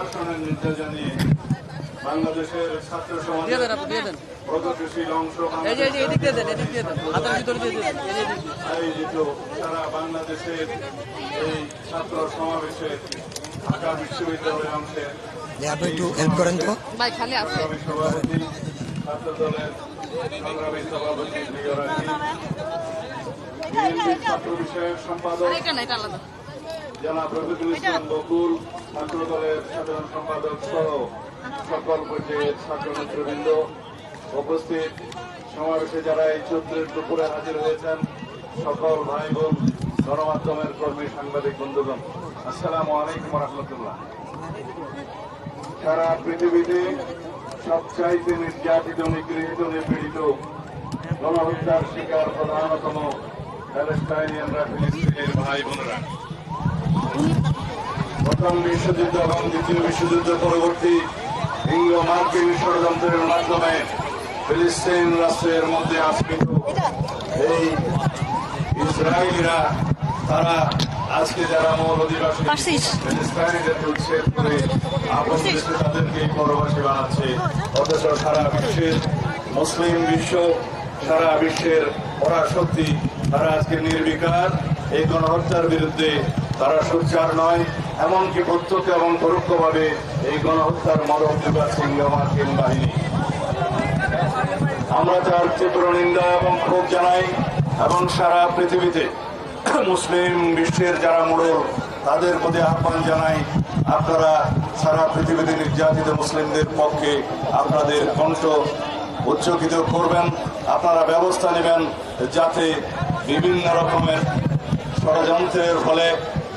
ধর্ষণের নির্দেশ জানিয়ে বাংলাদেশের ছাত্র সমাজ দিয়ে দেন আপনি দিয়ে দেন। প্রগতিশীল অংশ। আয়োজিত সারা বাংলাদেশের এই ছাত্র সমাবেশে ঢাকা বিশ্ববিদ্যালয় অংশের আপনি একটু হেল্প করেন তো। সভাপতি ছাত্র দলের সংগ্রামী সভাপতি প্রিয় রাখি বিএনপি ছাত্র বিষয়ক সম্পাদক জনাব রফিকুল ইসলাম বকুল ছাত্র দলের সাধারণ সম্পাদক সহ সকল পর্যায়ের ছাত্র নেতৃবৃন্দ উপস্থিত। সমাবেশে যারা এই চৈত্রের দুপুরে হাজির হয়েছেন, সকল ভাই বোন গণমাধ্যমের কর্মী, সাংবাদিক, বন্ধুগণ, আসসালামু আলাইকুম রহমতুল্লাহ সারা পৃথিবীতে সবচাইতে নির্যাতিত, নিগৃহীত, নিপীড়িত গণহত্যার শিকার প্রধানতম প্যালেস্টাইনিয়ানরা ফিলিস্তিনের ভাই বোনেরা প্রথম বিশ্বযুদ্ধ এবং দ্বিতীয় বিশ্বযুদ্ধ পরবর্তী ইংলো মার্কিন ষড়যন্ত্রের মাধ্যমে ফিলিস্তিন রাষ্ট্রের মধ্যে আশ্রিত এই ইসরায়েলিরা তারা আজকে যারা মূল অধিবাসী ফিলিস্তাইনিদেরকে উচ্ছেদ করে তাদেরকে পরবাসী বানাচ্ছে। অথচ সারা বিশ্বের মুসলিম বিশ্ব সারা বিশ্বের পরাশক্তি তারা আজকে নির্বিকার এই গণহত্যার বিরুদ্ধে তারা সোচ্চার নয়। এমনকি প্রত্যক্ষ এবং পরোক্ষভাবে এই গণহত্যার মদক যোগাচ্ছে ইংলো মার্কিন বাহিনী। আমরা তার তীব্র নিন্দা এবং ক্ষোভ জানাই এবং সারা পৃথিবীতে মুসলিম বিশ্বের যারা মোড়ল, তাদের প্রতি আহ্বান জানাই, আপনারা সারা পৃথিবীতে নির্যাতিত মুসলিমদের পক্ষে আপনাদের কণ্ঠ উচ্চকিত করবেন, আপনারা ব্যবস্থা নেবেন যাতে বিভিন্ন রকমের ষড়যন্ত্রের ফলে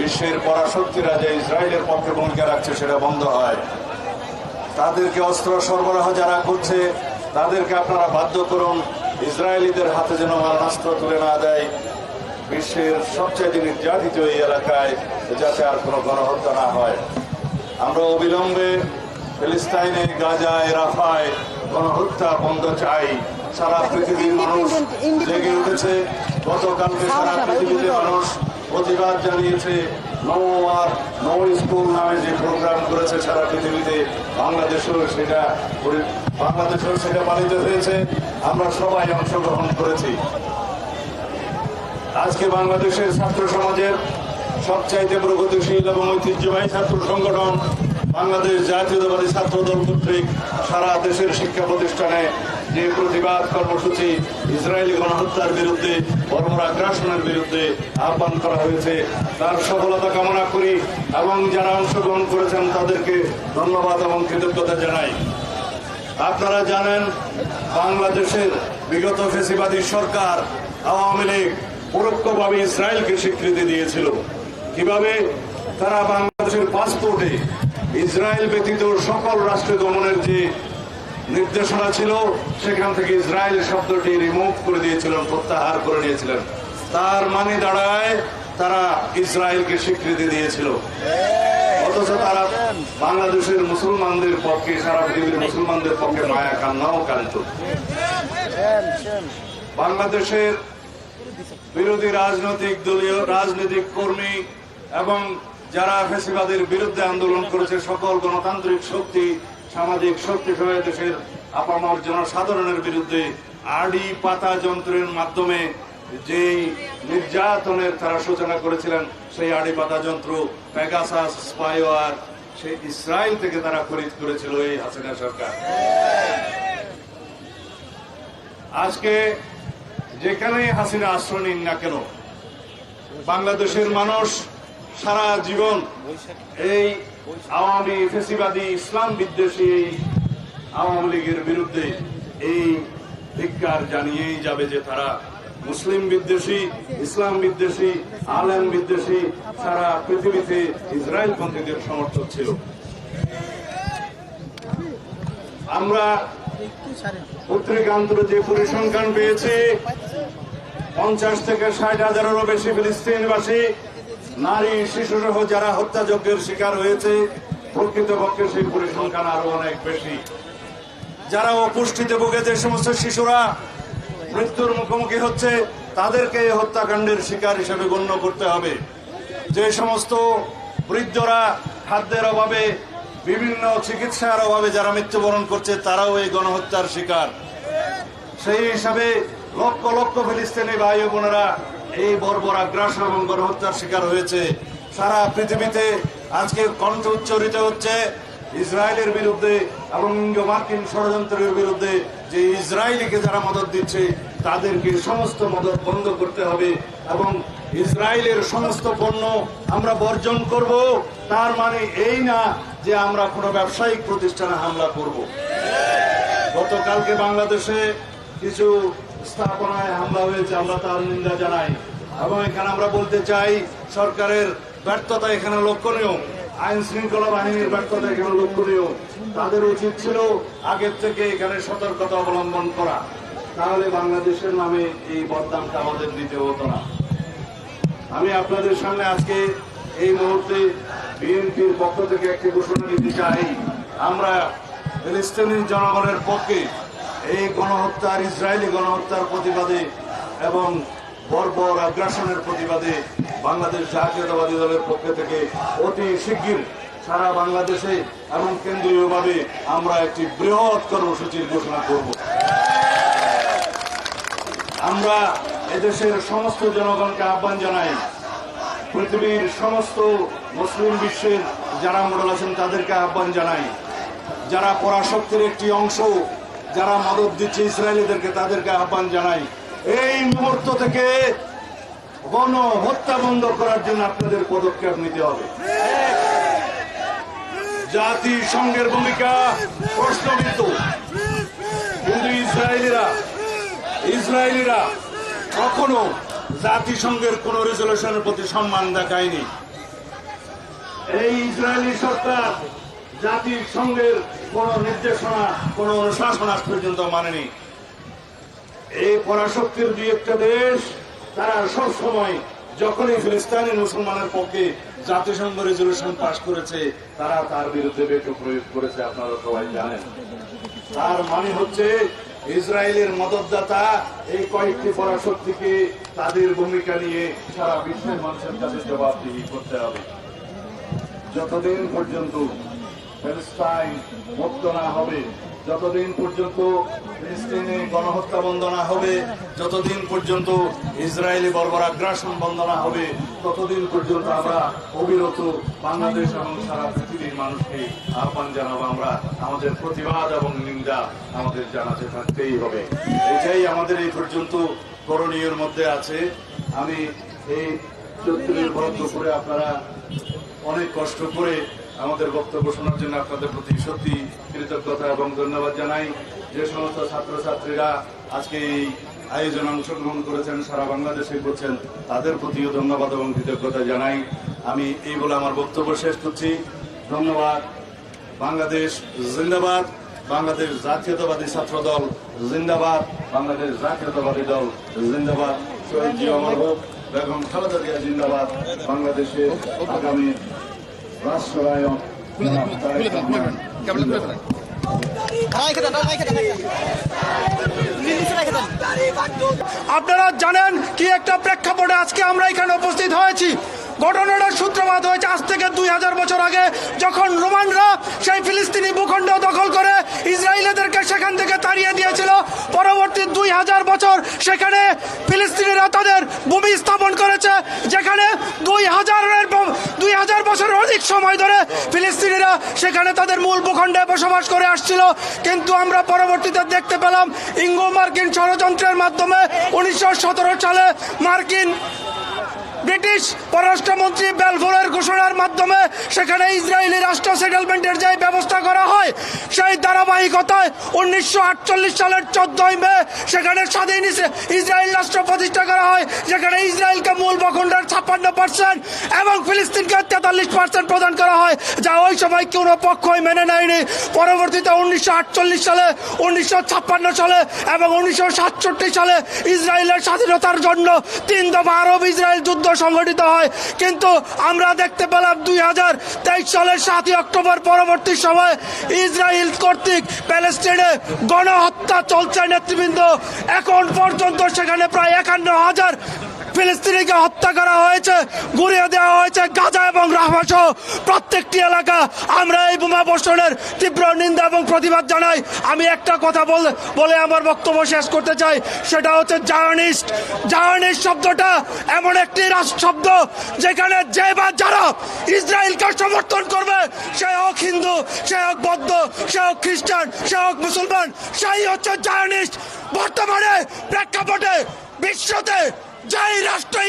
বিশ্বের পরাশক্তিরা যে ইসরায়েলের পক্ষে ভূমিকা রাখছে সেটা বন্ধ হয়। তাদেরকে অস্ত্র সরবরাহ যারা করছে তাদেরকে আপনারা বাধ্য করুন ইসরায়েলিদের হাতে যেন মারণাস্ত্র তুলে না দেয়। বিশ্বের সবচেয়ে নির্যাতিত এই এলাকায় যাতে আর কোনো গণহত্যা না হয়। আমরা অবিলম্বে ফিলিস্তাইনে গাজায় রাফায় গণহত্যা বন্ধ চাই। সারা পৃথিবীর মানুষ জেগে উঠেছে। গতকালকে সারা পৃথিবীতে মানুষ প্রতিবাদ জানিয়েছে নো আর নো স্কুল নামে যে প্রোগ্রাম করেছে সারা পৃথিবীতে, বাংলাদেশেও সেটা বাংলাদেশেও সেটা পালিত হয়েছে। আমরা সবাই অংশগ্রহণ করেছি। আজকে বাংলাদেশের ছাত্র সমাজের সবচাইতে প্রগতিশীল এবং ঐতিহ্যবাহী ছাত্র সংগঠন বাংলাদেশ জাতীয়তাবাদী ছাত্র দল কর্তৃক সারা দেশের শিক্ষা প্রতিষ্ঠানে যে প্রতিবাদ কর্মসূচি ইসরায়েলি গণহত্যার বিরুদ্ধে বর্বর আগ্রাসনের বিরুদ্ধে আহ্বান করা হয়েছে। তার সফলতা কামনা করি এবং যারা অংশগ্রহণ করেছেন তাদেরকে ধন্যবাদ এবং কৃতজ্ঞতা জানাই। আপনারা জানেন, বাংলাদেশের বিগত ফেসিবাদী সরকার আওয়ামী লীগ পরোক্ষভাবে ইসরায়েলকে স্বীকৃতি দিয়েছিল। কীভাবে? তারা বাংলাদেশের পাসপোর্টে ইসরায়েল ব্যতীত সকল রাষ্ট্র দমনের যে নির্দেশনা ছিল, সেখান থেকে ইসরায়েল শব্দটি রিমুভ করে দিয়েছিলেন, প্রত্যাহার করে নিয়েছিলেন। তার মানে দাঁড়ায়, তারা ইসরায়েলকে স্বীকৃতি দিয়েছিল। অথচ তারা বাংলাদেশের মুসলমানদের পক্ষে, সারা পৃথিবীর মুসলমানদের পক্ষে মায়া কান্নাও কান্ত বাংলাদেশের বিরোধী রাজনৈতিক দলীয়, রাজনৈতিক কর্মী এবং যারা ফেসিবাদের বিরুদ্ধে আন্দোলন করেছে, সকল গণতান্ত্রিক শক্তি সামাজিক শক্তি সহ দেশের আপামর জনসাধারণের বিরুদ্ধে আড়ি পাতা যন্ত্রের মাধ্যমে যেই নির্যাতনের তারা সূচনা করেছিলেন, সেই আড়ি পাতা যন্ত্র প্যাগাসাস স্পাইওয়ার সেই ইসরায়েল থেকে তারা খরিদ করেছিল এই হাসিনা সরকার। আজকে যেখানেই হাসিনা আশ্রয় নিন না কেন, বাংলাদেশের মানুষ সারা জীবন এই আওয়ামী ফেসিবাদী ইসলাম বিদ্বেষী আওয়ামী লীগের বিরুদ্ধে এই ধিক্কার জানিয়েই যাবে যে তারা মুসলিম বিদ্বেষী, ইসলাম বিদ্বেষী, আলেম বিদ্বেষী, সারা পৃথিবীতে ইসরায়েল পন্থীদের সমর্থক ছিল। আমরা পত্রিকান্তরে যে পরিসংখ্যান পেয়েছি, পঞ্চাশ থেকে ষাট হাজারেরও বেশি ফিলিস্তিনবাসী নারী শিশু সহ যারা হত্যাযজ্ঞের শিকার হয়েছে, প্রকৃতপক্ষে সেই পরিসংখ্যান আরও অনেক বেশি। যারা অপুষ্টিতে ভুগে যে সমস্ত শিশুরা মৃত্যুর মুখোমুখি হচ্ছে, তাদেরকে হত্যাকাণ্ডের শিকার হিসেবে গণ্য করতে হবে। যে সমস্ত বৃদ্ধরা খাদ্যের অভাবে, বিভিন্ন চিকিৎসার অভাবে যারা মৃত্যুবরণ করছে, তারাও এই গণহত্যার শিকার। সেই হিসাবে লক্ষ লক্ষ ফিলিস্তিনি ভাই বোনেরা এই বর্বর আগ্রাসন এবং গণহত্যার শিকার হয়েছে। সারা পৃথিবীতে আজকে কণ্ঠ উচ্চারিত হচ্ছে ইসরায়েলের বিরুদ্ধে এবং মার্কিন ষড়যন্ত্রের বিরুদ্ধে যে ইসরায়েলিকে যারা মদত দিচ্ছে, তাদেরকে সমস্ত মদত বন্ধ করতে হবে এবং ইসরায়েলের সমস্ত পণ্য আমরা বর্জন করব। তার মানে এই না যে আমরা কোনো ব্যবসায়িক প্রতিষ্ঠানে হামলা করব। গতকালকে বাংলাদেশে কিছু স্থাপনায় হামলা হয়েছে, আমরা তার নিন্দা জানাই। এবং এখানে আমরা বলতে চাই, সরকারের ব্যর্থতা এখানে লক্ষণীয়। আইন শৃঙ্খলা বাহিনীর ব্যর্থতা এখানে লক্ষণীয়। তাদের উচিত ছিল আগের থেকে এখানে সতর্কতা অবলম্বন করা। তাহলে বাংলাদেশের নামে এই বদনামটা আমাদের দিতে হতো না। আমি আপনাদের সামনে আজকে এই মুহূর্তে বিএনপির পক্ষ থেকে একটি ঘোষণা দিতে চাই। আমরা ফিলিস্তিনি জনগণের পক্ষে এই গণহত্যার, ইসরায়েলি গণহত্যার প্রতিবাদে এবং বর্বর আগ্রাসনের প্রতিবাদে বাংলাদেশ জাতীয়তাবাদী দলের পক্ষ থেকে অতি শিগগির সারা বাংলাদেশে এবং কেন্দ্রীয়ভাবে আমরা একটি বৃহৎ কর্মসূচির ঘোষণা করব। আমরা এদেশের সমস্ত জনগণকে আহ্বান জানাই, পৃথিবীর সমস্ত মুসলিম বিশ্বের যারা মডেল আছেন তাদেরকে আহ্বান জানাই, যারা পরাশক্তির একটি অংশ যারা মদত দিচ্ছে ইসরায়েলিদেরকে, তাদেরকে আহ্বান জানাই। এই মুহূর্ত থেকে গণ হত্যা বন্ধ করার জন্য আপনাদের পদক্ষেপ নিতে হবে। জাতিসংঘের ভূমিকা প্রশ্নবিদ্ধ। কিন্তু ইসরায়েলিরা ইসরায়েলিরা কখনো জাতিসংঘের কোন রেজলিউশনের প্রতি সম্মান দেখায়নি। এই ইসরায়েলি সরকার জাতিসংঘের কোন নির্দেশনা, কোন অনুশাসন আজ পর্যন্ত মানেনি। এই পরাশক্তির দুই একটা দেশ, তারা সবসময় যখনই ফিলিস্তানি মুসলমানের পক্ষে জাতিসংঘ রেজলিউশন পাশ করেছে, তারা তার বিরুদ্ধে বেটো প্রয়োগ করেছে, আপনারা সবাই জানেন। তার মানে হচ্ছে, ইসরায়েলের মদতদাতা এই কয়েকটি পরাশক্তিকে তাদের ভূমিকা নিয়ে সারা বিশ্বের মানুষের কাছে জবাবদিহি করতে হবে। যতদিন পর্যন্ত প্যালেস্টাইন মুক্ত না হবে। যতদিন পর্যন্ত ফিলিস্তিনে গণহত্যা বন্ধ না হবে, যতদিন পর্যন্ত ইসরায়েলি বর্বর আগ্রাসন বন্ধ না হবে, ততদিন পর্যন্ত আমরা অবিরত বাংলাদেশ এবং সারা পৃথিবীর মানুষকে আহ্বান জানাব আমরা। আমাদের প্রতিবাদ এবং নিন্দা আমাদের জানাতে থাকতেই হবে। এটাই আমাদের এই পর্যন্ত করণীয়ের মধ্যে আছে। আমি এই চত্বরের বরাদ্দ করে আপনারা অনেক কষ্ট করে আমাদের বক্তব্য শোনার জন্য আপনাদের প্রতি সত্যি কৃতজ্ঞতা এবং ধন্যবাদ জানাই। যে সমস্ত ছাত্রছাত্রীরা আজকে এই আয়োজনে অংশগ্রহণ করেছেন, সারা বাংলাদেশে করছেন, তাদের প্রতিও ধন্যবাদ এবং কৃতজ্ঞতা জানাই। আমি এই বলে আমার বক্তব্য শেষ করছি। ধন্যবাদ। বাংলাদেশ জিন্দাবাদ। বাংলাদেশ জাতীয়তাবাদী ছাত্র দল জিন্দাবাদ। বাংলাদেশ জাতীয়তাবাদী দল জিন্দাবাদ। বেগম খালেদা জিয়া জিন্দাবাদ। বাংলাদেশের আগামী রাষ্ট্রায়ণ। আপনারা জানেন কি একটা প্রেক্ষাপটে আজকে আমরা এখানে উপস্থিত হয়েছি? ঘটনাটার সূত্রপাত হয়েছে আজ থেকে দুই হাজার বছর আগে যখন রোমানরা সেই ফিলিস্তিনি ভূখণ্ড দখল করে ইসরায়েলিদেরকে সেখান থেকে তাড়িয়ে দিয়েছিল। পরবর্তী দুই হাজার বছর সেখানে ফিলিস্তিনিরা তাদের ভূমি স্থাপন করেছে যেখানে দুই হাজারের অধিক সময় ধরে ফিলিস্তিনিরা সেখানে তাদের মূল ভূখণ্ডে বসবাস করে আসছিল। কিন্তু আমরা পরবর্তীতে দেখতে পেলাম ইঙ্গো মার্কিন ষড়যন্ত্রের মাধ্যমে উনিশশো সতেরো সালে মার্কিন ব্রিটিশ পররাষ্ট্রমন্ত্রী বেলফোরের ঘোষণার মাধ্যমে সেখানে ইসরায়েলি রাষ্ট্র সেটেলমেন্টের যে ব্যবস্থা করা হয়, সেই ধারাবাহিকতায় উনিশশো আটচল্লিশ সালের চোদ্দই মে সেখানে স্বাধীন ইস- ইসরায়েল রাষ্ট্র প্রতিষ্ঠা করা হয়। যেখানে ইসরায়েলকে মূল ভূখণ্ডের ছাপ্পান্ন পার্সেন্ট এবং ফিলিস্তিনকে তেতাল্লিশ পার্সেন্ট প্রদান করা হয়, যা ওই সময় কোনো পক্ষই মেনে নেয়নি। পরবর্তীতে উনিশশো আটচল্লিশ সালে, উনিশশো ছাপ্পান্ন সালে এবং উনিশশো সাতষট্টি সালে ইসরায়েলের স্বাধীনতার জন্য তিন দফা আরব ইসরায়েল যুদ্ধ সংঘটিত হয়। কিন্তু আমরা দেখতে পেলাম দুই হাজার তেইশ সালের সাতই অক্টোবর পরবর্তী সময় ইসরায়েল কর্তৃক প্যালেস্টাইনে গণহত্যা চলছে নেতৃবৃন্দ। এখন পর্যন্ত সেখানে প্রায় একান্ন হাজার ফিলিস্তিনিকে হত্যা করা হয়েছে, গুড়িয়ে দেওয়া হয়েছে গাজা এবং রাফা সহ প্রত্যেকটি এলাকা। আমরা এই বোমা বর্ষণের তীব্র নিন্দা এবং প্রতিবাদ জানাই। আমি একটা কথা বল, বলে আমার বক্তব্য শেষ করতে চাই। সেটা হচ্ছে জার্নিস্ট। জার্নিস্ট শব্দটা এমন একটি রাষ্ট্র শব্দ, যেখানে যে বা যারা ইসরায়েলকে সমর্থন করবে, সে হোক হিন্দু, সে হোক বৌদ্ধ, সে হোক খ্রিস্টান, সে হোক মুসলমান, সেই হচ্ছে জার্নিস্ট। বর্তমানে প্রেক্ষাপটে বিশ্বতে যেই রাষ্ট্র